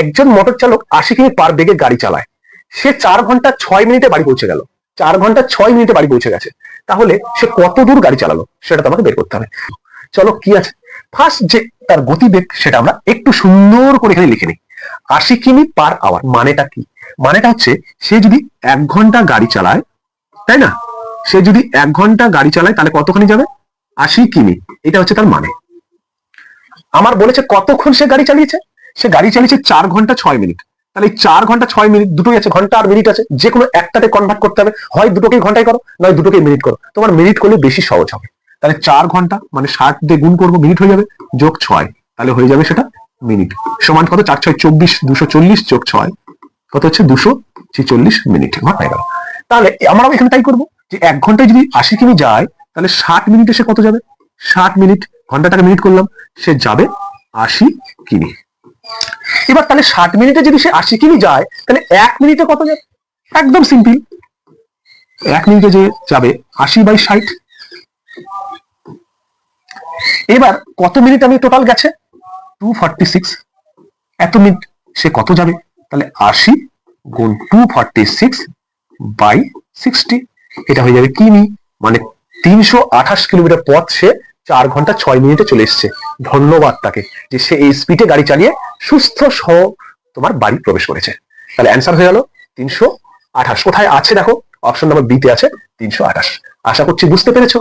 একজন মোটর চালক আশি কিমি পার বেগে গাড়ি চালায়। সে চার ঘণ্টা ছয় মিনিটে বাড়ি পৌঁছে গেল। চার ঘণ্টা ছয় মিনিটে বাড়ি পৌঁছে গেছে। তাহলে সে কত দূর গাড়ি চালালো সেটা তোমাকে বের করতে হবে। চলো কি আছে? ফার্স্ট যে তার গতিবেগ সেটা আমরা একটু সুন্দর করে এখানে লিখে নিই। আশি কিমি পার আওয়ার মানেটা কি? মানেটা হচ্ছে সে যদি এক ঘণ্টা গাড়ি চালায়, তাই না? সে যদি এক ঘণ্টা গাড়ি চালায় তাহলে কতখানি যাবে? আশি কিমি। এটা হচ্ছে তার মানে। আমার বলেছে কতক্ষণ সে গাড়ি চালিয়েছে? সে গাড়ি চালিয়েছে চার ঘণ্টা ছয় মিনিট। তাহলে চার ঘণ্টা ছয় মিনিট দুটোই আছে, ঘণ্টা আর মিনিট আছে যে কোনো একটাতে কনভার্ট করতে হবে। হয় দুটোকেই ঘন্টায় করো, নয় দুটোকেই মিনিট করো। তোমার মিনিট করলে বেশি সহজ হবে। তাহলে চার ঘণ্টা মানে ষাট দিয়ে গুণ করব মিনিট হয়ে যাবে, যোগ ছয়। তাহলে হয়ে যাবে সেটা মিনিট সমান কত? চার ছয় চব্বিশ, দুশো চল্লিশ যোগ ছয়। কত হচ্ছে? দুশো ছেচল্লিশ মিনিট আমার হয়ে গেল। তাহলে আমরাও এখানে তাই করব যে এক ঘন্টায় যদি আশি কিমি যায়, তাহলে ষাট মিনিটে সে কত যাবে? ষাট মিনিট ঘন্টাটাকে মিনিট করলাম, সে যাবে আশি কিমি। এবার তাহলে ষাট মিনিটে যদি সে আশি কিমি যায়, তাহলে এক মিনিটে কত যাবে একদম সিম্পল এক মিনিটে যে যাবে, আশি বাই ষাট। এবার কত মিনিট আমি টোটাল গেছে? টু ফর্টি সিক্স এত মিনিট সে কত যাবে? তাহলে আশি গুণ two forty six by sixty এটা হয়ে যাবে কিমি? মানে তিনশো আঠাশ কিলোমিটার পথ সে চার ঘণ্টা ছয় মিনিটে চলে এসছে। ধন্যবাদ তাকে যে সে এই স্পিডে গাড়ি চালিয়ে সুস্থ সহ তোমার বাড়ি প্রবেশ করেছে। তাহলে অ্যান্সার হয়ে গেল তিনশো আঠাশ। কোথায় আছে দেখো? অপশন নাম্বার বিতে আছে তিনশো আঠাশ। আশা করছি বুঝতে পেরেছ।